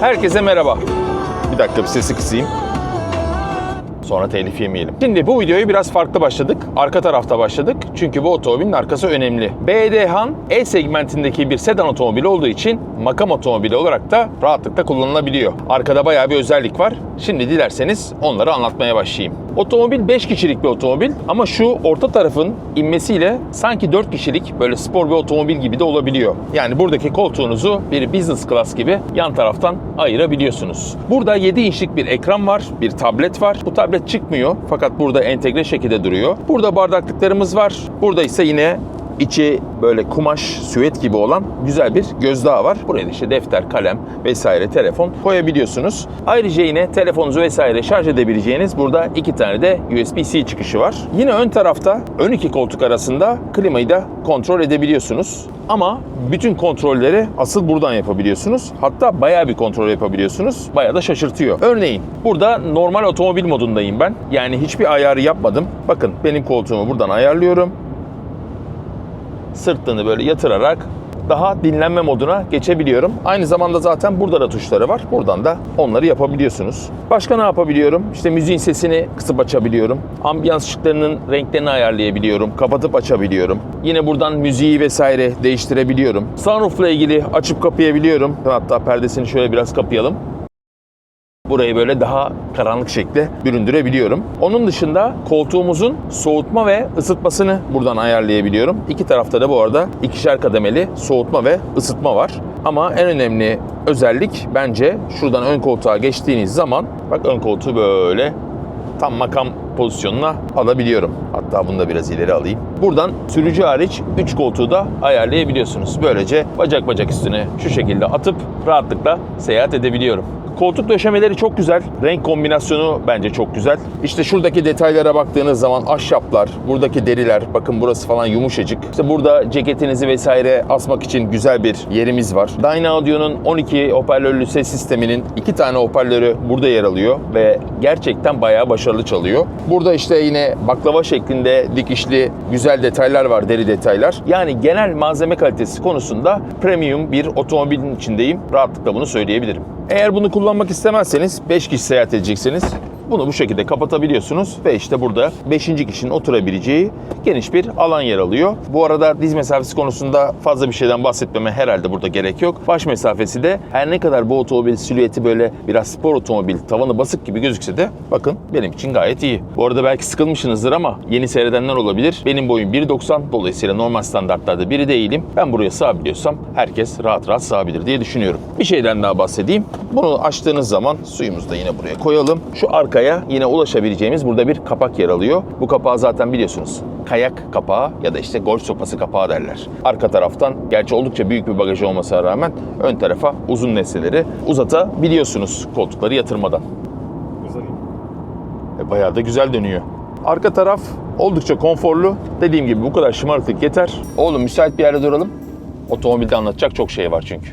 Herkese merhaba. Bir dakika bir sesi kısayım. Sonra telif yemeyelim. Şimdi bu videoyu biraz farklı başladık. Arka tarafta başladık. Çünkü bu otomobilin arkası önemli. BD Han E segmentindeki bir sedan otomobili olduğu için makam otomobili olarak da rahatlıkla kullanılabiliyor. Arkada bayağı bir özellik var. Şimdi dilerseniz onları anlatmaya başlayayım. Otomobil 5 kişilik bir otomobil ama şu orta tarafın inmesiyle sanki 4 kişilik böyle spor bir otomobil gibi de olabiliyor. Yani buradaki koltuğunuzu bir business class gibi yan taraftan ayırabiliyorsunuz. Burada 7 inçlik bir ekran var, bir tablet var. Bu tablet çıkmıyor fakat burada entegre şekilde duruyor. Burada bardaklıklarımız var. Burada ise yine içi böyle kumaş, süet gibi olan güzel bir gözdağı var. Buraya da işte defter, kalem vesaire telefon koyabiliyorsunuz. Ayrıca yine telefonunuzu vesaire şarj edebileceğiniz burada iki tane de USB-C çıkışı var. Yine ön tarafta ön iki koltuk arasında klimayı da kontrol edebiliyorsunuz. Ama bütün kontrolleri asıl buradan yapabiliyorsunuz. Hatta bayağı bir kontrol yapabiliyorsunuz. Bayağı da şaşırtıyor. Örneğin burada normal otomobil modundayım ben. Yani hiçbir ayarı yapmadım. Bakın benim koltuğumu buradan ayarlıyorum sırtını böyle yatırarak daha dinlenme moduna geçebiliyorum. Aynı zamanda zaten burada da tuşları var. Buradan da onları yapabiliyorsunuz. Başka ne yapabiliyorum? İşte müziğin sesini kısıp açabiliyorum. Ambiyans ışıklarının renklerini ayarlayabiliyorum. Kapatıp açabiliyorum. Yine buradan müziği vesaire değiştirebiliyorum. Sunroof'la ilgili açıp kapayabiliyorum. Hatta perdesini şöyle biraz kapayalım. Burayı böyle daha karanlık şekle büründürebiliyorum. Onun dışında koltuğumuzun soğutma ve ısıtmasını buradan ayarlayabiliyorum. İki tarafta da bu arada ikişer kademeli soğutma ve ısıtma var. Ama en önemli özellik bence şuradan ön koltuğa geçtiğiniz zaman bak ön koltuğu böyle tam makam pozisyonuna alabiliyorum. Hatta bunu da biraz ileri alayım. Buradan sürücü hariç 3 koltuğu da ayarlayabiliyorsunuz. Böylece bacak bacak üstüne şu şekilde atıp rahatlıkla seyahat edebiliyorum. Koltuk döşemeleri çok güzel. Renk kombinasyonu bence çok güzel. İşte şuradaki detaylara baktığınız zaman ahşaplar, buradaki deriler, bakın burası falan yumuşacık. İşte burada ceketinizi vesaire asmak için güzel bir yerimiz var. Dynaudio'nun 12 hoparlörlü ses sisteminin iki tane hoparlörü burada yer alıyor ve gerçekten bayağı başarılı çalıyor. Burada işte yine baklava şeklinde dikişli güzel detaylar var, deri detaylar. Yani genel malzeme kalitesi konusunda premium bir otomobilin içindeyim. Rahatlıkla bunu söyleyebilirim. Eğer bunu kullanmak istemezseniz 5 kişi seyahat edeceksiniz. Bunu bu şekilde kapatabiliyorsunuz ve işte burada 5. kişinin oturabileceği geniş bir alan yer alıyor. Bu arada diz mesafesi konusunda fazla bir şeyden bahsetmeme herhalde burada gerek yok. Baş mesafesi de her ne kadar bu otomobil silüeti böyle biraz spor otomobil, tavanı basık gibi gözükse de bakın benim için gayet iyi. Bu arada belki sıkılmışsınızdır ama yeni seyredenler olabilir. Benim boyum 1.90 dolayısıyla normal standartlarda biri değilim. Ben buraya sığabiliyorsam herkes rahat rahat sığabilir diye düşünüyorum. Bir şeyden daha bahsedeyim. Bunu açtığınız zaman suyumuzu da yine buraya koyalım. Şu arkaya yine ulaşabileceğimiz burada bir kapak yer alıyor. Bu kapağı zaten biliyorsunuz. Kayak kapağı ya da işte golf sopası kapağı derler. Arka taraftan gerçi oldukça büyük bir bagajı olmasına rağmen ön tarafa uzun nesneleri uzatabiliyorsunuz koltukları yatırmadan. E, bayağı da güzel dönüyor. Arka taraf oldukça konforlu. Dediğim gibi bu kadar şımarıklık yeter. Oğlum müsait bir yerde duralım. Otomobilde anlatacak çok şey var çünkü.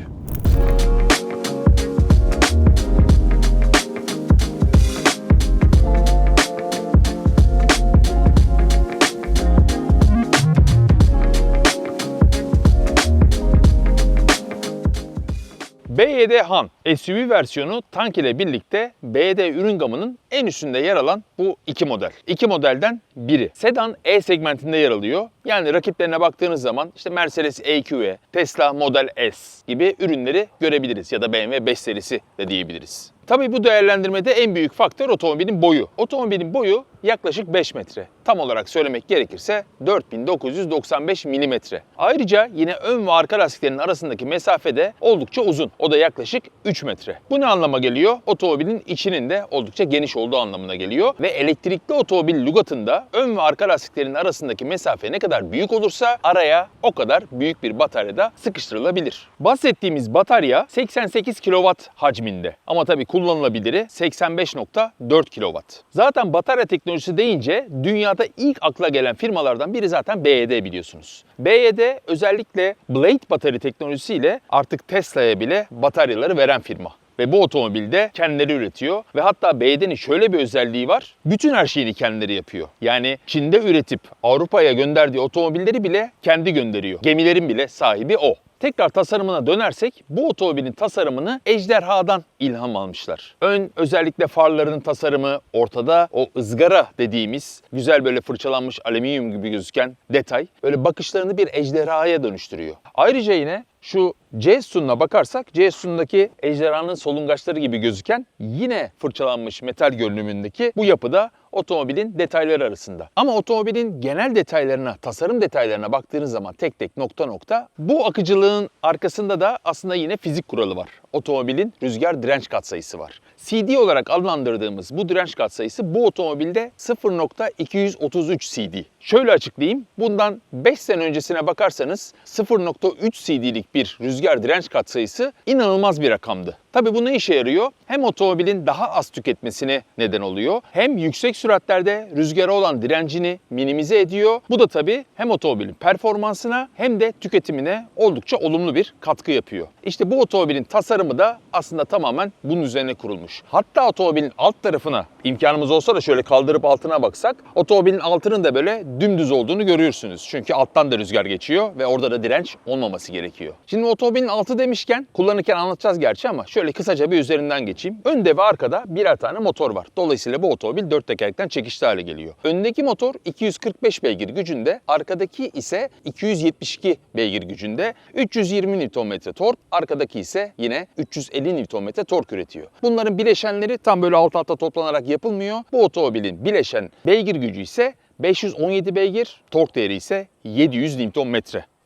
BYD Han SUV versiyonu tank ile birlikte BYD ürün gamının en üstünde yer alan bu iki model. İki modelden biri. Sedan E segmentinde yer alıyor. Yani rakiplerine baktığınız zaman işte Mercedes EQE, Tesla Model S gibi ürünleri görebiliriz ya da BMW 5 serisi de diyebiliriz. Tabii bu değerlendirmede en büyük faktör otomobilin boyu. Otomobilin boyu yaklaşık 5 metre. Tam olarak söylemek gerekirse 4995 milimetre. Ayrıca yine ön ve arka lastiklerin arasındaki mesafe de oldukça uzun. O da yaklaşık 3 metre. Bu ne anlama geliyor? Otomobilin içinin de oldukça geniş olduğu anlamına geliyor. Ve elektrikli otomobil lugatında ön ve arka lastiklerin arasındaki mesafe ne kadar büyük olursa araya o kadar büyük bir bataryada sıkıştırılabilir. Bahsettiğimiz batarya 88 kW hacminde. Ama tabii kullanılabiliri 85.4 kW. Zaten batarya teknolojisi deyince dünyada ilk akla gelen firmalardan biri zaten BYD biliyorsunuz. BYD özellikle Blade batarya teknolojisiyle artık Tesla'ya bile bataryaları veren firma. Ve bu otomobilde kendileri üretiyor. Ve hatta BYD'nin şöyle bir özelliği var. Bütün her şeyini kendileri yapıyor. Yani Çin'de üretip Avrupa'ya gönderdiği otomobilleri bile kendi gönderiyor. Gemilerin bile sahibi o. tekrar tasarımına dönersek bu otomobilin tasarımını Ejderha'dan ilham almışlar. Ön özellikle farların tasarımı, ortada o ızgara dediğimiz güzel böyle fırçalanmış alüminyum gibi gözüken detay böyle bakışlarını bir ejderhaya dönüştürüyor. Ayrıca yine şu C sütununa bakarsak C sütunundaki ejderhanın solungaçları gibi gözüken yine fırçalanmış metal görünümündeki bu yapıda otomobilin detayları arasında. Ama otomobilin genel detaylarına, tasarım detaylarına baktığınız zaman tek tek nokta nokta bu akıcılığın arkasında da aslında yine fizik kuralı var. Otomobilin rüzgar direnç katsayısı var. CD olarak adlandırdığımız bu direnç katsayısı bu otomobilde 0.233 CD. Şöyle açıklayayım. Bundan 5 sene öncesine bakarsanız 0.3 CD'lik bir rüzgar direnç katsayısı inanılmaz bir rakamdı. Tabi bu ne işe yarıyor? Hem otomobilin daha az tüketmesine neden oluyor. Hem yüksek süratlerde rüzgara olan direncini minimize ediyor. Bu da tabi hem otomobilin performansına hem de tüketimine oldukça olumlu bir katkı yapıyor. İşte bu otomobilin tasarımı da aslında tamamen bunun üzerine kurulmuş. Hatta otomobilin alt tarafına imkanımız olsa da şöyle kaldırıp altına baksak otomobilin altının da böyle dümdüz olduğunu görüyorsunuz. Çünkü alttan da rüzgar geçiyor ve orada da direnç olmaması gerekiyor. Şimdi otomobilin altı demişken kullanırken anlatacağız gerçi ama şöyle kısaca bir üzerinden geçeyim. Önde ve arkada birer tane motor var. Dolayısıyla bu otomobil dört tekerlekten çekişli hale geliyor. Öndeki motor 245 beygir gücünde, arkadaki ise 272 beygir gücünde. 320 Nm tork, arkadaki ise yine 350 Nm tork üretiyor. Bunların bileşenleri tam böyle alt alta toplanarak yapılmıyor. Bu otomobilin bileşen beygir gücü ise 517 beygir, tork değeri ise 700 Nm.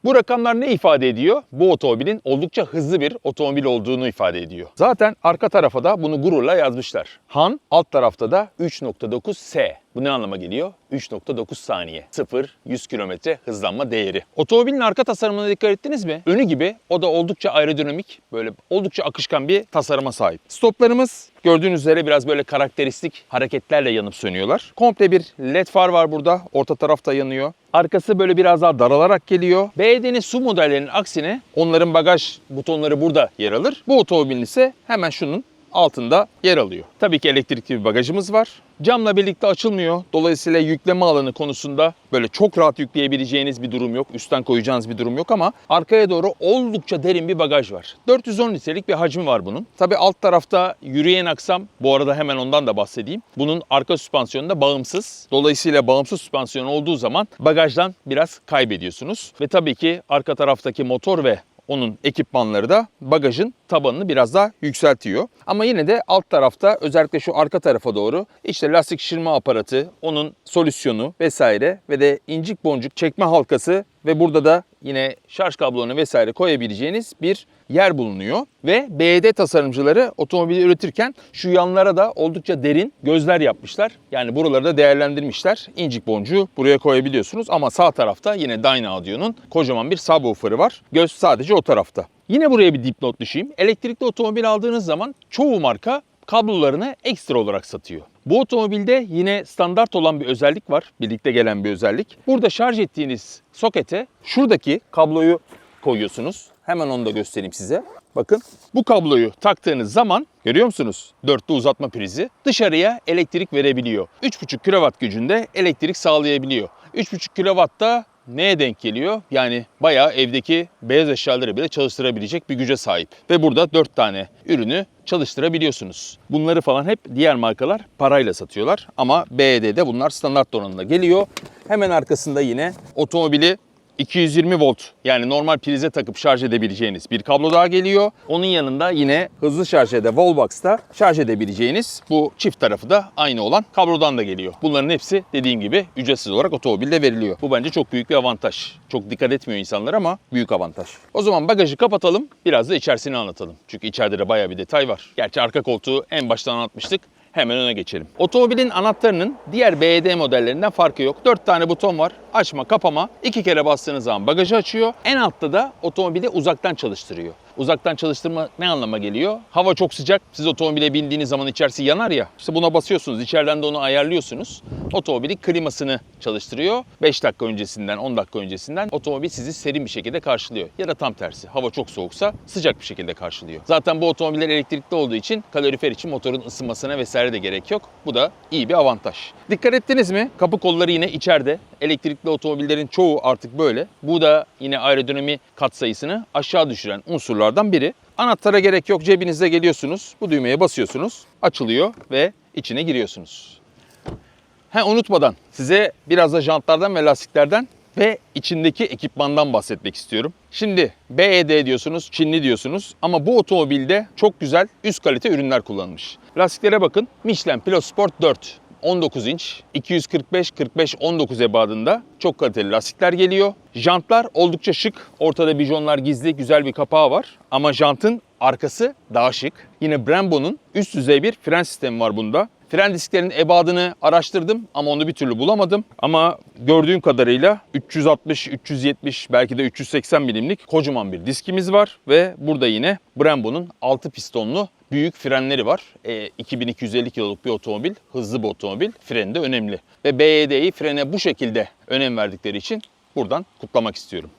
Bu rakamlar ne ifade ediyor? Bu otomobilin oldukça hızlı bir otomobil olduğunu ifade ediyor. Zaten arka tarafa da bunu gururla yazmışlar. Han, alt tarafta da 3.9 S. Bu ne anlama geliyor? 3.9 saniye. 0-100 kilometre hızlanma değeri. Otomobilin arka tasarımına dikkat ettiniz mi? Önü gibi o da oldukça aerodinamik, böyle oldukça akışkan bir tasarıma sahip. Stoplarımız gördüğünüz üzere biraz böyle karakteristik hareketlerle yanıp sönüyorlar. Komple bir led far var burada. Orta tarafta yanıyor. Arkası böyle biraz daha daralarak geliyor. BYD'nin su modellerinin aksine onların bagaj butonları burada yer alır. Bu otomobilin ise hemen şunun altında yer alıyor. Tabii ki elektrikli bir bagajımız var. Camla birlikte açılmıyor. Dolayısıyla yükleme alanı konusunda böyle çok rahat yükleyebileceğiniz bir durum yok. Üstten koyacağınız bir durum yok ama arkaya doğru oldukça derin bir bagaj var. 410 litrelik bir hacmi var bunun. Tabii alt tarafta yürüyen aksam, bu arada hemen ondan da bahsedeyim. Bunun arka süspansiyonu da bağımsız. Dolayısıyla bağımsız süspansiyon olduğu zaman bagajdan biraz kaybediyorsunuz. Ve tabii ki arka taraftaki motor ve onun ekipmanları da bagajın tabanını biraz daha yükseltiyor. Ama yine de alt tarafta özellikle şu arka tarafa doğru işte lastik şişirme aparatı, onun solüsyonu vesaire ve de incik boncuk çekme halkası ve burada da yine şarj kablonu vesaire koyabileceğiniz bir yer bulunuyor. Ve BYD tasarımcıları otomobili üretirken şu yanlara da oldukça derin gözler yapmışlar. Yani buraları da değerlendirmişler. İncik boncuğu buraya koyabiliyorsunuz ama sağ tarafta yine Dyna Audio'nun kocaman bir subwoofer'ı var. Göz sadece o tarafta. Yine buraya bir dipnot düşeyim. Elektrikli otomobil aldığınız zaman çoğu marka kablolarını ekstra olarak satıyor. Bu otomobilde yine standart olan bir özellik var. Birlikte gelen bir özellik. Burada şarj ettiğiniz sokete şuradaki kabloyu koyuyorsunuz. Hemen onu da göstereyim size. Bakın bu kabloyu taktığınız zaman görüyor musunuz? Dörtlü uzatma prizi dışarıya elektrik verebiliyor. 3,5 kW gücünde elektrik sağlayabiliyor. 3,5 kW da neye denk geliyor? Yani bayağı evdeki beyaz eşyaları bile çalıştırabilecek bir güce sahip. Ve burada 4 tane ürünü çalıştırabiliyorsunuz. Bunları falan hep diğer markalar parayla satıyorlar ama BYD'de bunlar standart donanımda geliyor. Hemen arkasında yine otomobili 220 volt yani normal prize takıp şarj edebileceğiniz bir kablo daha geliyor. Onun yanında yine hızlı şarj ede Wallbox'ta şarj edebileceğiniz bu çift tarafı da aynı olan kablodan da geliyor. Bunların hepsi dediğim gibi ücretsiz olarak otomobilde veriliyor. Bu bence çok büyük bir avantaj. Çok dikkat etmiyor insanlar ama büyük avantaj. O zaman bagajı kapatalım biraz da içerisini anlatalım. Çünkü içeride de bayağı bir detay var. Gerçi arka koltuğu en baştan anlatmıştık. Hemen öne geçelim. Otomobilin anahtarının diğer BYD modellerinden farkı yok. 4 tane buton var. Açma, kapama. İki kere bastığınız zaman bagajı açıyor. En altta da otomobili uzaktan çalıştırıyor. Uzaktan çalıştırma ne anlama geliyor? Hava çok sıcak. Siz otomobile bindiğiniz zaman içerisi yanar ya. İşte buna basıyorsunuz. İçeriden de onu ayarlıyorsunuz. Otomobili klimasını çalıştırıyor. 5 dakika öncesinden, 10 dakika öncesinden otomobil sizi serin bir şekilde karşılıyor. Ya da tam tersi. Hava çok soğuksa sıcak bir şekilde karşılıyor. Zaten bu otomobiller elektrikli olduğu için kalorifer için motorun ısınmasına vesaire de gerek yok. Bu da iyi bir avantaj. Dikkat ettiniz mi? Kapı kolları yine içeride. Elektrikli otomobillerin çoğu artık böyle. Bu da yine aerodinami katsayısını aşağı düşüren unsurlardan biri. Anahtara gerek yok. Cebinizde geliyorsunuz. Bu düğmeye basıyorsunuz. Açılıyor ve içine giriyorsunuz. He unutmadan size biraz da jantlardan ve lastiklerden ve içindeki ekipmandan bahsetmek istiyorum. Şimdi BED diyorsunuz, Çinli diyorsunuz ama bu otomobilde çok güzel üst kalite ürünler kullanılmış. Lastiklere bakın. Michelin Pilot Sport 4. 19 inç, 245-45-19 ebadında çok kaliteli lastikler geliyor. Jantlar oldukça şık. Ortada bijonlar gizli, güzel bir kapağı var. Ama jantın arkası daha şık. Yine Brembo'nun üst düzey bir fren sistemi var bunda. Fren disklerinin ebadını araştırdım ama onu bir türlü bulamadım. Ama gördüğüm kadarıyla 360, 370 belki de 380 milimlik kocaman bir diskimiz var. Ve burada yine Brembo'nun 6 pistonlu büyük frenleri var. E, 2250 kiloluk bir otomobil, hızlı bir otomobil. Freni de önemli. Ve BYD'yi frene bu şekilde önem verdikleri için buradan kutlamak istiyorum.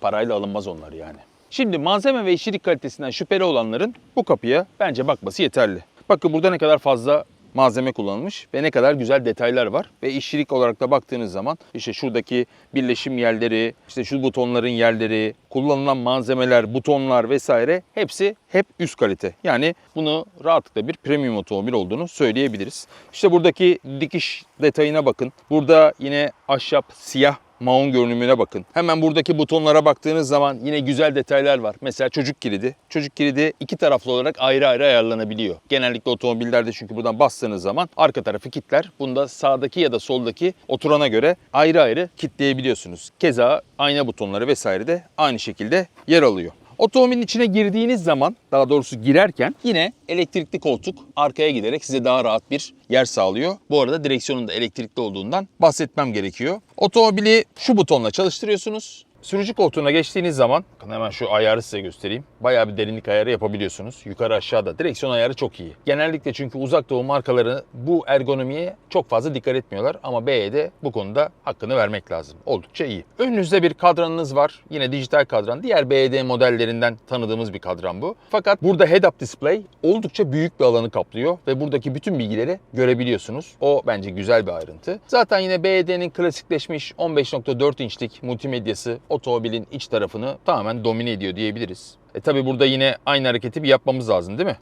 Parayla alınmaz onlar yani. Şimdi malzeme ve işçilik kalitesinden şüpheli olanların bu kapıya bence bakması yeterli. Bakın burada ne kadar fazla malzeme kullanılmış ve ne kadar güzel detaylar var. Ve işçilik olarak da baktığınız zaman işte şuradaki birleşim yerleri, işte şu butonların yerleri, kullanılan malzemeler, butonlar vesaire hepsi hep üst kalite. Yani bunu rahatlıkla bir premium otomobil olduğunu söyleyebiliriz. İşte buradaki dikiş detayına bakın. Burada yine ahşap siyah maun görünümüne bakın. Hemen buradaki butonlara baktığınız zaman yine güzel detaylar var. Mesela çocuk kilidi. Çocuk kilidi iki taraflı olarak ayrı ayrı ayarlanabiliyor. Genellikle otomobillerde çünkü buradan bastığınız zaman arka tarafı kilitler. Bunda sağdaki ya da soldaki oturana göre ayrı ayrı kilitleyebiliyorsunuz. Keza ayna butonları vesaire de aynı şekilde yer alıyor. Otomobilin içine girdiğiniz zaman, daha doğrusu girerken yine elektrikli koltuk arkaya giderek size daha rahat bir yer sağlıyor. Bu arada direksiyonun da elektrikli olduğundan bahsetmem gerekiyor. Otomobili şu butonla çalıştırıyorsunuz. Sürücü koltuğuna geçtiğiniz zaman, hemen şu ayarı size göstereyim. Bayağı bir derinlik ayarı yapabiliyorsunuz. Yukarı aşağıda. Direksiyon ayarı çok iyi. Genellikle çünkü uzak doğu markaları bu ergonomiye çok fazla dikkat etmiyorlar. Ama BE'de bu konuda hakkını vermek lazım. Oldukça iyi. Önünüzde bir kadranınız var. Yine dijital kadran. Diğer BED modellerinden tanıdığımız bir kadran bu. Fakat burada head-up display oldukça büyük bir alanı kaplıyor. Ve buradaki bütün bilgileri görebiliyorsunuz. O bence güzel bir ayrıntı. Zaten yine BED'nin klasikleşmiş 15.4 inçlik multimedyası otomobilin iç tarafını tamamen domine ediyor diyebiliriz. E tabi burada yine aynı hareketi bir yapmamız lazım değil mi?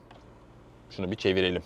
Şunu bir çevirelim.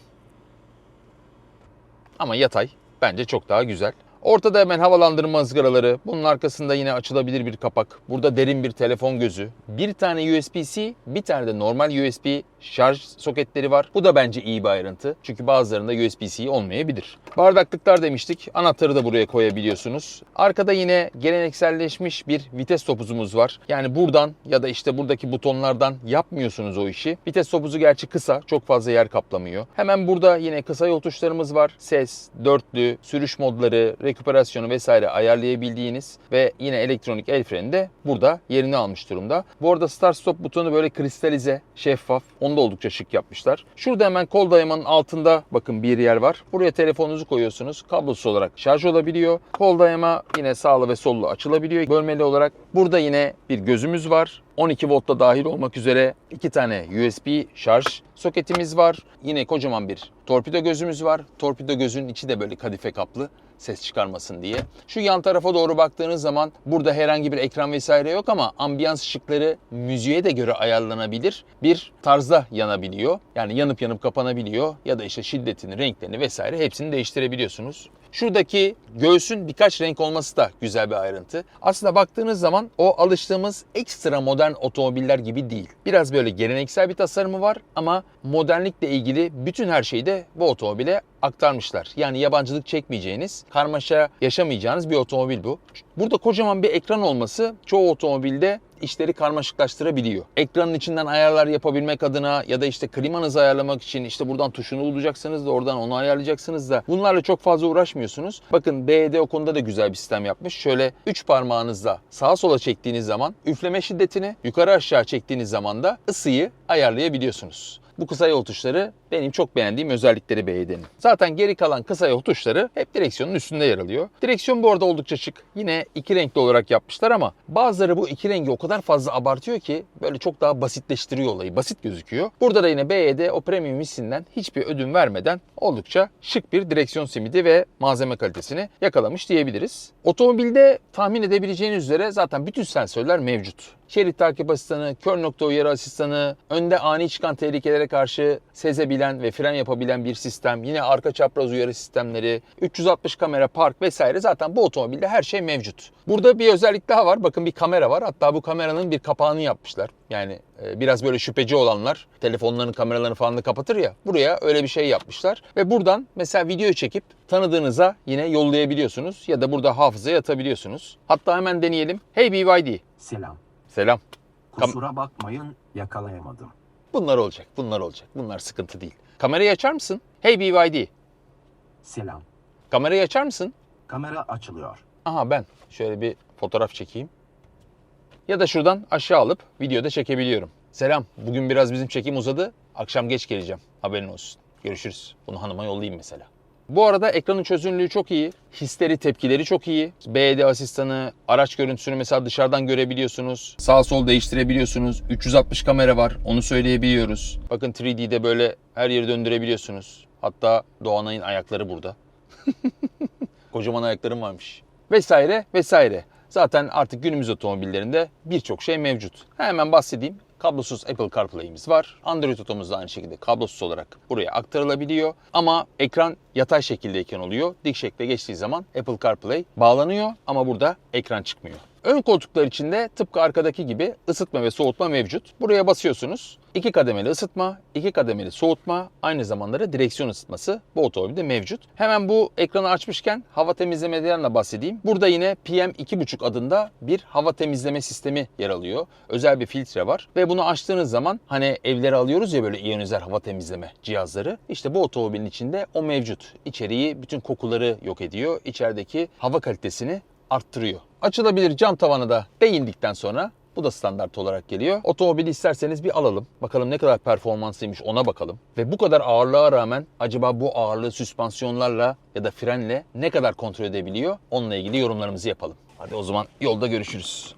Ama yatay bence çok daha güzel. Ortada hemen havalandırma ızgaraları. Bunun arkasında yine açılabilir bir kapak. Burada derin bir telefon gözü. Bir tane USB-C, bir tane de normal USB şarj soketleri var. Bu da bence iyi bir ayrıntı. Çünkü bazılarında USB-C olmayabilir. Bardaklıklar demiştik. Anahtarı da buraya koyabiliyorsunuz. Arkada yine gelenekselleşmiş bir vites topuzumuz var. Yani buradan ya da işte buradaki butonlardan yapmıyorsunuz o işi. Vites topuzu gerçi kısa, çok fazla yer kaplamıyor. Hemen burada yine kısa yol tuşlarımız var. Ses, dörtlü, sürüş modları, rekuperasyonu vesaire ayarlayabildiğiniz ve yine elektronik el freni de burada yerini almış durumda. Bu arada start stop butonu böyle kristalize, şeffaf. Onu da oldukça şık yapmışlar. Şurada hemen kol dayamanın altında bakın bir yer var. Buraya telefonunuzu koyuyorsunuz. Kablosuz olarak şarj olabiliyor. Kol dayama yine sağlı ve sollu açılabiliyor. Bölmeli olarak burada yine bir gözümüz var. 12 voltta dahil olmak üzere iki tane USB şarj soketimiz var. Yine kocaman bir torpido gözümüz var. Torpido gözünün içi de böyle kadife kaplı ses çıkarmasın diye. Şu yan tarafa doğru baktığınız zaman burada herhangi bir ekran vesaire yok ama ambiyans ışıkları müziğe de göre ayarlanabilir. Bir tarzda yanabiliyor. Yani yanıp yanıp kapanabiliyor ya da işte şiddetini, renklerini vesaire hepsini değiştirebiliyorsunuz. Şuradaki göğsün birkaç renk olması da güzel bir ayrıntı. Aslında baktığınız zaman o alıştığımız ekstra modern otomobiller gibi değil. Biraz böyle geleneksel bir tasarımı var ama modernlikle ilgili bütün her şeyi de bu otomobile aktarmışlar. Yani yabancılık çekmeyeceğiniz, karmaşa yaşamayacağınız bir otomobil bu. Burada kocaman bir ekran olması çoğu otomobilde işleri karmaşıklaştırabiliyor. Ekranın içinden ayarlar yapabilmek adına ya da işte klimanızı ayarlamak için işte buradan tuşunu bulacaksınız da oradan onu ayarlayacaksınız da bunlarla çok fazla uğraşmıyorsunuz. Bakın BED o konuda da güzel bir sistem yapmış. Şöyle 3 parmağınızla sağa sola çektiğiniz zaman üfleme şiddetini, yukarı aşağı çektiğiniz zaman da ısıyı ayarlayabiliyorsunuz. Bu kısa yol tuşları benim çok beğendiğim özellikleri BYD'nin. Zaten geri kalan kısa yol tuşları hep direksiyonun üstünde yer alıyor. Direksiyon bu arada oldukça şık. Yine iki renkli olarak yapmışlar ama bazıları bu iki rengi o kadar fazla abartıyor ki böyle çok daha basitleştiriyor olayı. Basit gözüküyor. Burada da yine BYD o premium hissinden hiçbir ödün vermeden oldukça şık bir direksiyon simidi ve malzeme kalitesini yakalamış diyebiliriz. Otomobilde tahmin edebileceğiniz üzere zaten bütün sensörler mevcut. Şerit takip asistanı, kör nokta uyarı asistanı, önde ani çıkan tehlikelere karşı sezebilen ve fren yapabilen bir sistem, yine arka çapraz uyarı sistemleri, 360 kamera, park vesaire zaten bu otomobilde her şey mevcut. Burada bir özellik daha var. Bakın bir kamera var. Hatta bu kameranın bir kapağını yapmışlar. Yani e, biraz böyle şüpheci olanlar telefonların kameralarını falan da kapatır ya. Buraya öyle bir şey yapmışlar. Ve buradan mesela video çekip tanıdığınıza yine yollayabiliyorsunuz. Ya da burada hafızaya atabiliyorsunuz. Hatta hemen deneyelim. Hey BYD. Selam. Selam. Kusura bakmayın yakalayamadım. Bunlar olacak, bunlar olacak. Bunlar sıkıntı değil. Kamerayı açar mısın? Hey BYD. Selam. Kamerayı açar mısın? Kamera açılıyor. Aha ben. Şöyle bir fotoğraf çekeyim. Ya da şuradan aşağı alıp videoda çekebiliyorum. Selam. Bugün biraz bizim çekim uzadı. Akşam geç geleceğim. Haberin olsun. Görüşürüz. Bunu hanıma yollayayım mesela. Bu arada ekranın çözünürlüğü çok iyi. Hisleri, tepkileri çok iyi. BD asistanı, araç görüntüsünü mesela dışarıdan görebiliyorsunuz. Sağ sol değiştirebiliyorsunuz. 360 kamera var. Onu söyleyebiliyoruz. Bakın 3D'de böyle her yeri döndürebiliyorsunuz. Hatta Doğanay'ın ayakları burada. Kocaman ayaklarım varmış. Vesaire vesaire. Zaten artık günümüz otomobillerinde birçok şey mevcut. Hemen bahsedeyim. Kablosuz Apple CarPlay'imiz var. Android Auto'muz da aynı şekilde kablosuz olarak buraya aktarılabiliyor. Ama ekran yatay şekildeyken oluyor. Dik şekle geçtiği zaman Apple CarPlay bağlanıyor ama burada ekran çıkmıyor. Ön koltuklar içinde tıpkı arkadaki gibi ısıtma ve soğutma mevcut. Buraya basıyorsunuz. İki kademeli ısıtma, iki kademeli soğutma, aynı zamanda da direksiyon ısıtması bu otomobilde mevcut. Hemen bu ekranı açmışken hava temizlemeden de bahsedeyim. Burada yine PM2.5 adında bir hava temizleme sistemi yer alıyor. Özel bir filtre var ve bunu açtığınız zaman hani evlere alıyoruz ya böyle iyonizer hava temizleme cihazları. İşte bu otomobilin içinde o mevcut. İçeriği bütün kokuları yok ediyor. İçerideki hava kalitesini arttırıyor. Açılabilir cam tavanı da değindikten sonra bu da standart olarak geliyor. Otomobili isterseniz bir alalım. Bakalım ne kadar performanslıymış ona bakalım. Ve bu kadar ağırlığa rağmen acaba bu ağırlığı süspansiyonlarla ya da frenle ne kadar kontrol edebiliyor? Onunla ilgili yorumlarımızı yapalım. Hadi o zaman yolda görüşürüz.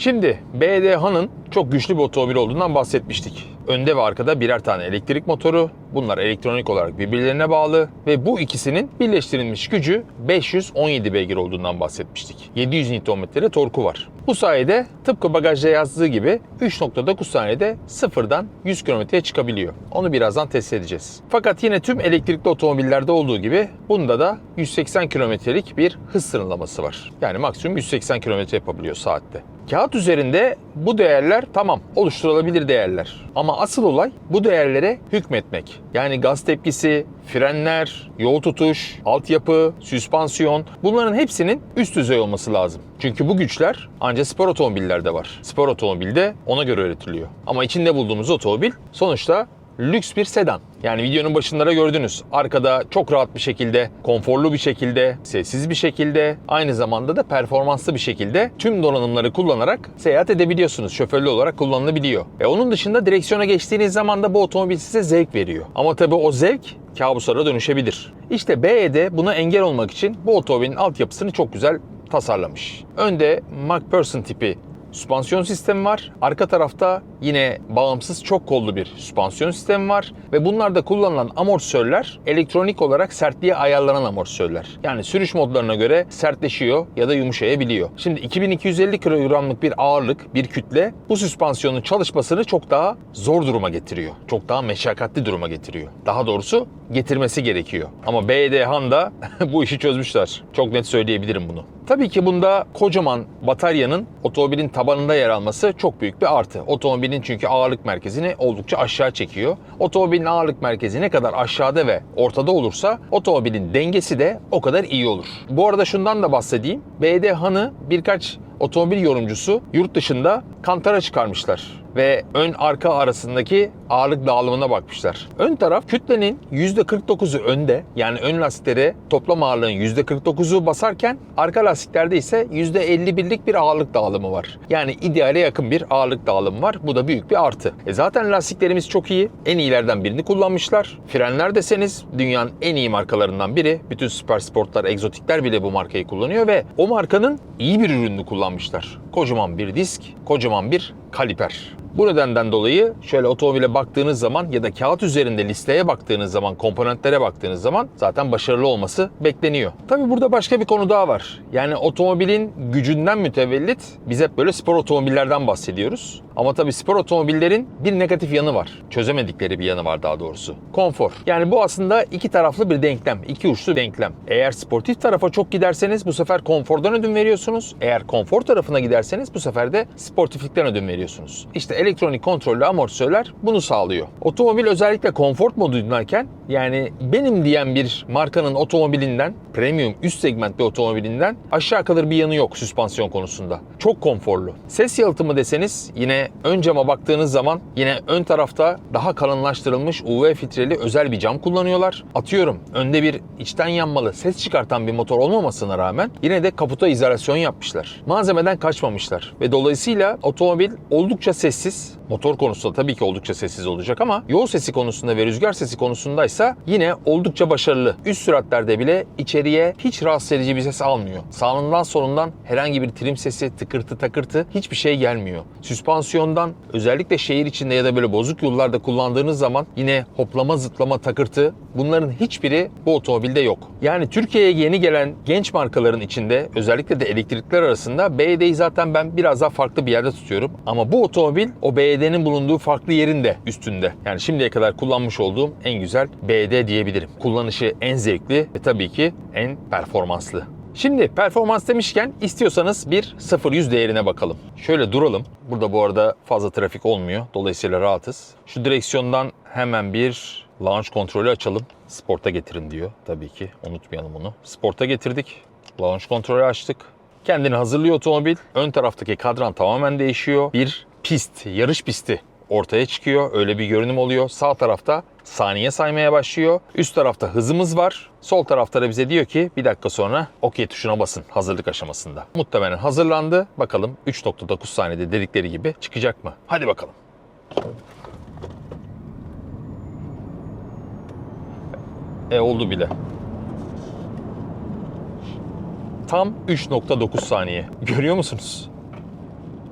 Şimdi BDH'nın çok güçlü bir otomobil olduğundan bahsetmiştik. Önde ve arkada birer tane elektrik motoru. Bunlar elektronik olarak birbirlerine bağlı ve bu ikisinin birleştirilmiş gücü 517 beygir olduğundan bahsetmiştik. 700 Nm'de torku var. Bu sayede tıpkı bagajda yazdığı gibi 3.9 saniyede sıfırdan 100 kilometreye çıkabiliyor. Onu birazdan test edeceğiz. Fakat yine tüm elektrikli otomobillerde olduğu gibi bunda da 180 kilometrelik bir hız sınırlaması var. Yani maksimum 180 kilometre yapabiliyor saatte. Kağıt üzerinde bu değerler tamam oluşturulabilir değerler. Ama asıl olay bu değerlere hükmetmek. Yani gaz tepkisi, frenler, yol tutuş, altyapı, süspansiyon bunların hepsinin üst düzey olması lazım. Çünkü bu güçler ancak spor otomobillerde var. Spor otomobilde ona göre üretiliyor. Ama içinde bulduğumuz otomobil sonuçta lüks bir sedan. Yani videonun başında da gördünüz. Arkada çok rahat bir şekilde, konforlu bir şekilde, sessiz bir şekilde, aynı zamanda da performanslı bir şekilde tüm donanımları kullanarak seyahat edebiliyorsunuz. Şoförlü olarak kullanılabiliyor. E onun dışında direksiyona geçtiğiniz zaman da bu otomobil size zevk veriyor. Ama tabii o zevk kabuslara dönüşebilir. İşte BED buna engel olmak için bu otomobilin altyapısını çok güzel tasarlamış. Önde MacPherson tipi süspansiyon sistemi var. Arka tarafta yine bağımsız çok kollu bir süspansiyon sistemi var. Ve bunlarda kullanılan amortisörler elektronik olarak sertliğe ayarlanan amortisörler. Yani sürüş modlarına göre sertleşiyor ya da yumuşayabiliyor. Şimdi 2250 kilogramlık bir ağırlık, bir kütle bu süspansiyonun çalışmasını çok daha zor duruma getiriyor. Çok daha meşakkatli duruma getiriyor. Daha doğrusu getirmesi gerekiyor. Ama BD Honda bu işi çözmüşler. Çok net söyleyebilirim bunu. Tabii ki bunda kocaman bataryanın otomobilin tabanında yer alması çok büyük bir artı. Otomobilin çünkü ağırlık merkezini oldukça aşağı çekiyor. Otomobilin ağırlık merkezi ne kadar aşağıda ve ortada olursa otomobilin dengesi de o kadar iyi olur. Bu arada şundan da bahsedeyim. BD Han'ı birkaç otomobil yorumcusu yurt dışında kantara çıkarmışlar. Ve ön arka arasındaki ağırlık dağılımına bakmışlar. Ön taraf kütlenin %49'u önde yani ön lastiklere toplam ağırlığın %49'u basarken arka lastiklerde ise %51'lik bir ağırlık dağılımı var. Yani ideale yakın bir ağırlık dağılımı var. Bu da büyük bir artı. E zaten lastiklerimiz çok iyi. En iyilerden birini kullanmışlar. Frenler deseniz dünyanın en iyi markalarından biri. Bütün süper sportlar, egzotikler bile bu markayı kullanıyor ve o markanın iyi bir ürününü kullanmışlar. Kocaman bir disk, kocaman bir kaliper. Bu nedenden dolayı şöyle otomobile baktığınız zaman ya da kağıt üzerinde listeye baktığınız zaman, komponentlere baktığınız zaman zaten başarılı olması bekleniyor. Tabi burada başka bir konu daha var. Yani otomobilin gücünden mütevellit biz hep böyle spor otomobillerden bahsediyoruz. Ama tabi spor otomobillerin bir negatif yanı var. Çözemedikleri bir yanı var daha doğrusu. Konfor. Yani bu aslında iki taraflı bir denklem, iki uçlu denklem. Eğer sportif tarafa çok giderseniz bu sefer konfordan ödün veriyorsunuz. Eğer konfor tarafına giderseniz bu sefer de sportiflikten ödün veriyorsunuz. İşte elektronik kontrollü amortisörler bunu sağlıyor. Otomobil özellikle konfor modundayken yani benim diyen bir markanın otomobilinden, premium üst segmentli otomobilinden aşağı kalır bir yanı yok süspansiyon konusunda. Çok konforlu. Ses yalıtımı deseniz yine ön cama baktığınız zaman yine ön tarafta daha kalınlaştırılmış UV filtreli özel bir cam kullanıyorlar. Atıyorum önde bir içten yanmalı ses çıkartan bir motor olmamasına rağmen yine de kaputa izolasyon yapmışlar. Malzemeden kaçmamışlar ve dolayısıyla otomobil oldukça sessiz. Motor konusunda tabii ki oldukça sessiz olacak ama yol sesi konusunda ve rüzgar sesi konusundaysa yine oldukça başarılı. Üst süratlerde bile içeriye hiç rahatsız edici bir ses almıyor. Sağından solundan herhangi bir trim sesi, tıkırtı takırtı hiçbir şey gelmiyor. Süspansiyondan özellikle şehir içinde ya da böyle bozuk yollarda kullandığınız zaman yine hoplama zıplama takırtı bunların hiçbiri bu otomobilde yok. Yani Türkiye'ye yeni gelen genç markaların içinde özellikle de elektrikler arasında BYD'yi zaten ben biraz daha farklı bir yerde tutuyorum. Ama bu otomobil o BYD'nin bulunduğu farklı yerin de üstünde. Yani şimdiye kadar kullanmış olduğum en güzel BYD diyebilirim. Kullanışı en zevkli ve tabii ki en performanslı. Şimdi performans demişken istiyorsanız bir 0-100 değerine bakalım. Şöyle duralım. Burada bu arada fazla trafik olmuyor. Dolayısıyla rahatız. Şu direksiyondan hemen bir launch kontrolü açalım. Sporta getirin diyor tabii ki. Unutmayalım onu. Sporta getirdik. Launch kontrolü açtık. Kendini hazırlıyor otomobil. Ön taraftaki kadran tamamen değişiyor. Bir pist, yarış pisti ortaya çıkıyor. Öyle bir görünüm oluyor. Sağ tarafta saniye saymaya başlıyor. Üst tarafta hızımız var. Sol tarafta da bize diyor ki bir dakika sonra OK tuşuna basın hazırlık aşamasında. Muhtemelen hazırlandı. Bakalım 3.9 saniyede dedikleri gibi çıkacak mı? Hadi bakalım. E oldu bile. Tam 3.9 saniye. Görüyor musunuz?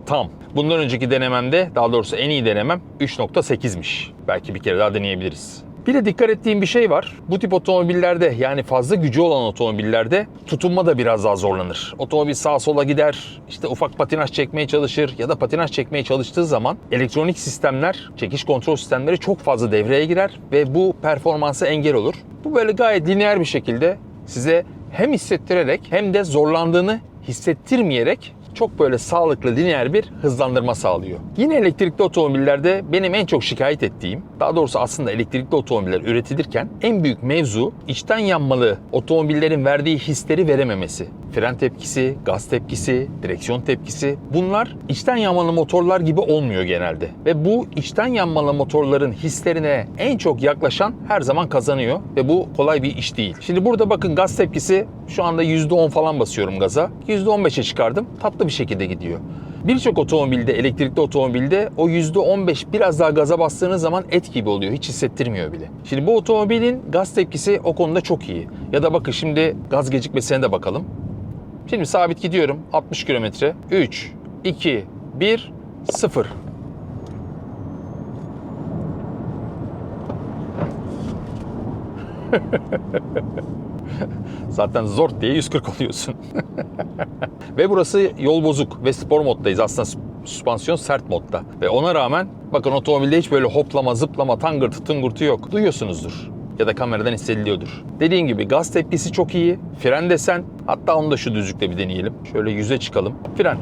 Tam. Bundan önceki denememde, daha doğrusu en iyi denemem 3.8'miş. Belki bir kere daha deneyebiliriz. Bir de dikkat ettiğim bir şey var. Bu tip otomobillerde yani fazla gücü olan otomobillerde tutunma da biraz daha zorlanır. Otomobil sağa sola gider, işte ufak patinaj çekmeye çalışır ya da patinaj çekmeye çalıştığı zaman elektronik sistemler, çekiş kontrol sistemleri çok fazla devreye girer ve bu performansa engel olur. Bu böyle gayet lineer bir şekilde size hem hissettirerek hem de zorlandığını hissettirmeyerek çok böyle sağlıklı lineer bir hızlandırma sağlıyor. Yine elektrikli otomobillerde benim en çok şikayet ettiğim, daha doğrusu aslında elektrikli otomobiller üretilirken en büyük mevzu içten yanmalı otomobillerin verdiği hisleri verememesi. Fren tepkisi, gaz tepkisi, direksiyon tepkisi bunlar içten yanmalı motorlar gibi olmuyor genelde. Ve bu içten yanmalı motorların hislerine en çok yaklaşan her zaman kazanıyor ve bu kolay bir iş değil. Şimdi burada bakın gaz tepkisi şu anda %10 falan basıyorum gaza. %15'e çıkardım. Tatlı bir şekilde gidiyor. Birçok otomobilde, elektrikli otomobilde o %15 biraz daha gaza bastığınız zaman et gibi oluyor. Hiç hissettirmiyor bile. Şimdi bu otomobilin gaz tepkisi o konuda çok iyi. Ya da bakın şimdi gaz gecikmesine de bakalım. Şimdi sabit gidiyorum. 60 kilometre. 3, 2, 1, 0. Zaten zor diye 140 oluyorsun. ve burası yol bozuk ve spor moddayız. Aslında süspansiyon sert modda. Ve ona rağmen bakın otomobilde hiç böyle hoplama, zıplama, tangırtı, tıngırtı yok. Duyuyorsunuzdur ya da kameradan hissediliyordur. Dediğim gibi gaz tepkisi çok iyi. Fren desen hatta onu da şu düzlükte bir deneyelim. Şöyle yüze çıkalım. Fren.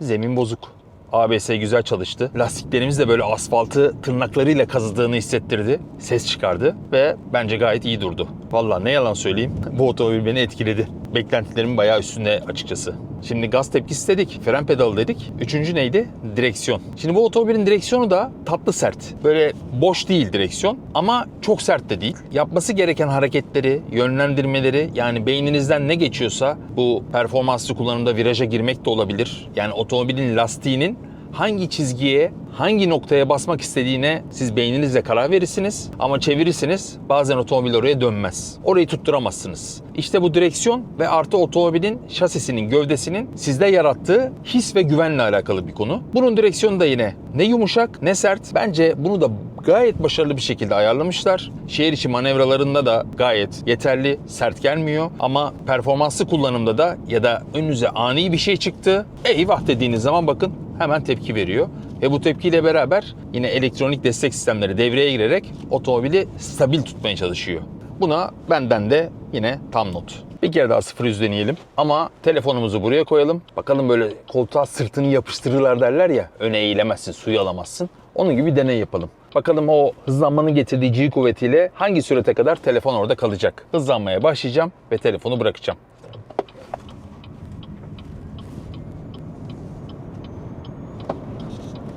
Zemin bozuk. ABS güzel çalıştı. Lastiklerimiz de böyle asfaltı tırnaklarıyla kazıdığını hissettirdi. Ses çıkardı ve bence gayet iyi durdu. Valla ne yalan söyleyeyim bu otomobil beni etkiledi. Beklentilerimin bayağı üstünde açıkçası. Şimdi gaz tepkisi dedik, fren pedalı dedik. Üçüncü neydi? Direksiyon. Şimdi bu otomobilin direksiyonu da tatlı sert. Böyle boş değil direksiyon ama çok sert de değil. Yapması gereken hareketleri, yönlendirmeleri yani beyninizden ne geçiyorsa bu performanslı kullanımda viraja girmek de olabilir. Yani otomobilin lastiğinin hangi çizgiye, hangi noktaya basmak istediğine siz beyninizle karar verirsiniz ama çevirirsiniz bazen otomobil oraya dönmez. Orayı tutturamazsınız. İşte bu direksiyon ve artı otomobilin şasisinin, gövdesinin sizde yarattığı his ve güvenle alakalı bir konu. Bunun direksiyonu da yine ne yumuşak ne sert. Bence bunu da gayet başarılı bir şekilde ayarlamışlar. Şehir içi manevralarında da gayet yeterli, sert gelmiyor. Ama performanslı kullanımda da ya da önünüze ani bir şey çıktı. Eyvah dediğiniz zaman bakın hemen tepki veriyor. Ve bu tepkiyle beraber yine elektronik destek sistemleri devreye girerek otomobili stabil tutmaya çalışıyor. Buna benden de yine tam not. Bir kere daha sıfır yüz deneyelim. Ama telefonumuzu buraya koyalım. Bakalım böyle koltuğa sırtını yapıştırırlar derler ya. Öne eğilemezsin, suyu alamazsın. Onun gibi deney yapalım. Bakalım o hızlanmanın getirdiği G kuvvetiyle hangi sürete kadar telefon orada kalacak. Hızlanmaya başlayacağım ve telefonu bırakacağım.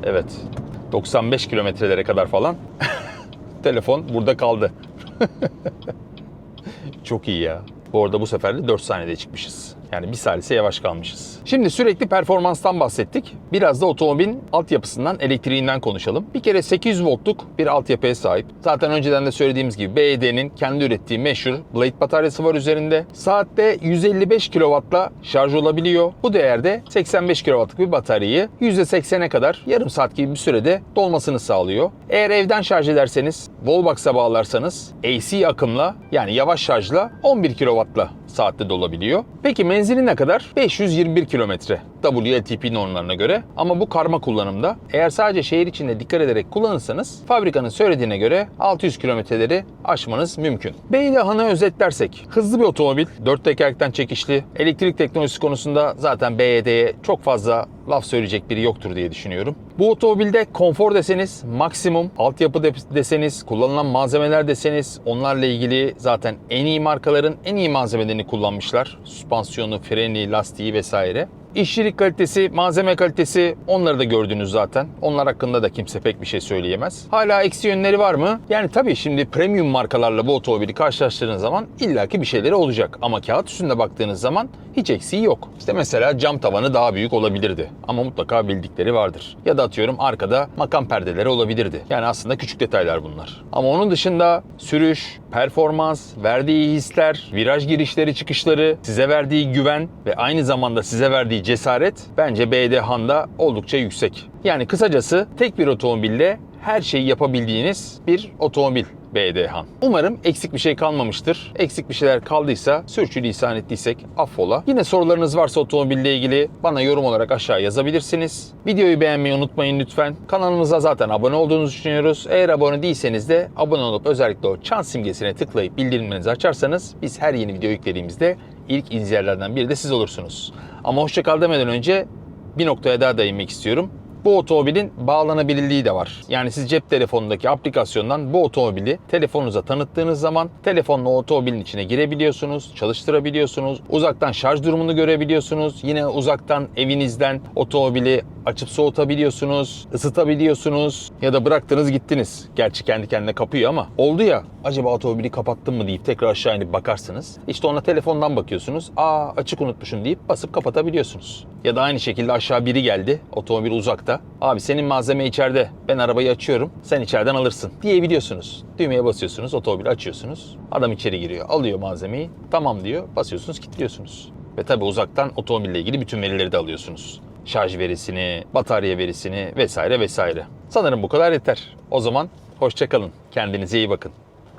Evet. 95 kilometrelere kadar falan telefon burada kaldı. Çok iyi ya. Bu arada bu sefer de 4 saniyede çıkmışız. Yani bir salise yavaş kalmışız. Şimdi sürekli performanstan bahsettik. Biraz da otomobilin altyapısından, elektriğinden konuşalım. Bir kere 800 voltluk bir altyapıya sahip. Zaten önceden de söylediğimiz gibi BYD'nin kendi ürettiği meşhur Blade bataryası var üzerinde. Saatte 155 kW'la şarj olabiliyor. Bu değerde 85 kW'lık bir bataryayı %80'e kadar yarım saat gibi bir sürede dolmasını sağlıyor. Eğer evden şarj ederseniz, Wallbox'a bağlarsanız AC akımla yani yavaş şarjla 11 kW'la saatte dolabiliyor. Peki menzili ne kadar? 521 kilometre WLTP normlarına göre ama bu karma kullanımda. Eğer sadece şehir içinde dikkat ederek kullanırsanız fabrikanın söylediğine göre 600 kilometreleri aşmanız mümkün. Beylihan'ı özetlersek hızlı bir otomobil, 4 tekerlekten çekişli, elektrik teknolojisi konusunda zaten BYD'ye çok fazla laf söyleyecek biri yoktur diye düşünüyorum. Bu otomobilde konfor deseniz maksimum, altyapı de- deseniz, kullanılan malzemeler deseniz onlarla ilgili zaten en iyi markaların en iyi malzemelerini kullanmışlar. Süspansiyonu, freni, lastiği vesaire. İşçilik kalitesi, malzeme kalitesi onları da gördünüz zaten. Onlar hakkında da kimse pek bir şey söyleyemez. Hala eksi yönleri var mı? Yani tabii şimdi premium markalarla bu otomobili karşılaştırdığınız zaman illaki bir şeyleri olacak. Ama kağıt üstünde baktığınız zaman hiç eksiği yok. İşte mesela cam tavanı daha büyük olabilirdi. Ama mutlaka bildikleri vardır. Ya da atıyorum arkada makam perdeleri olabilirdi. Yani aslında küçük detaylar bunlar. Ama onun dışında sürüş, performans, verdiği hisler, viraj girişleri çıkışları, size verdiği güven ve aynı zamanda size verdiği cesaret bence BD Han'da oldukça yüksek. Yani kısacası tek bir otomobille her şeyi yapabildiğiniz bir otomobil BD Han. Umarım eksik bir şey kalmamıştır. Eksik bir şeyler kaldıysa, sürçülisan ettiysek affola. Yine sorularınız varsa otomobille ilgili bana yorum olarak aşağı yazabilirsiniz. Videoyu beğenmeyi unutmayın lütfen. Kanalımıza zaten abone olduğunuzu düşünüyoruz. Eğer abone değilseniz de abone olup özellikle o çan simgesine tıklayıp bildirimlerinizi açarsanız biz her yeni video yüklediğimizde ilk izleyenlerden biri de siz olursunuz. Ama hoşçakal demeden önce bir noktaya daha değinmek istiyorum. Bu otomobilin bağlanabilirliği de var. Yani siz cep telefonundaki aplikasyondan bu otomobili telefonunuza tanıttığınız zaman telefonla otomobilin içine girebiliyorsunuz, çalıştırabiliyorsunuz, uzaktan şarj durumunu görebiliyorsunuz. Yine uzaktan evinizden otomobili açıp soğutabiliyorsunuz, ısıtabiliyorsunuz ya da bıraktınız gittiniz. Gerçi kendi kendine kapıyor ama oldu ya acaba otomobili kapattım mı deyip tekrar aşağı inip bakarsınız. İşte ona telefondan bakıyorsunuz. Aa açık unutmuşum deyip basıp kapatabiliyorsunuz. Ya da aynı şekilde aşağı biri geldi. Otomobil uzakta. Abi senin malzeme içeride. Ben arabayı açıyorum. Sen içeriden alırsın diyebiliyorsunuz. Düğmeye basıyorsunuz. Otomobili açıyorsunuz. Adam içeri giriyor. Alıyor malzemeyi. Tamam diyor. Basıyorsunuz kilitliyorsunuz. Ve tabi uzaktan otomobille ilgili bütün verileri de alıyorsunuz. Şarj verisini, batarya verisini vesaire vesaire. Sanırım bu kadar yeter. O zaman hoşçakalın. Kendinize iyi bakın.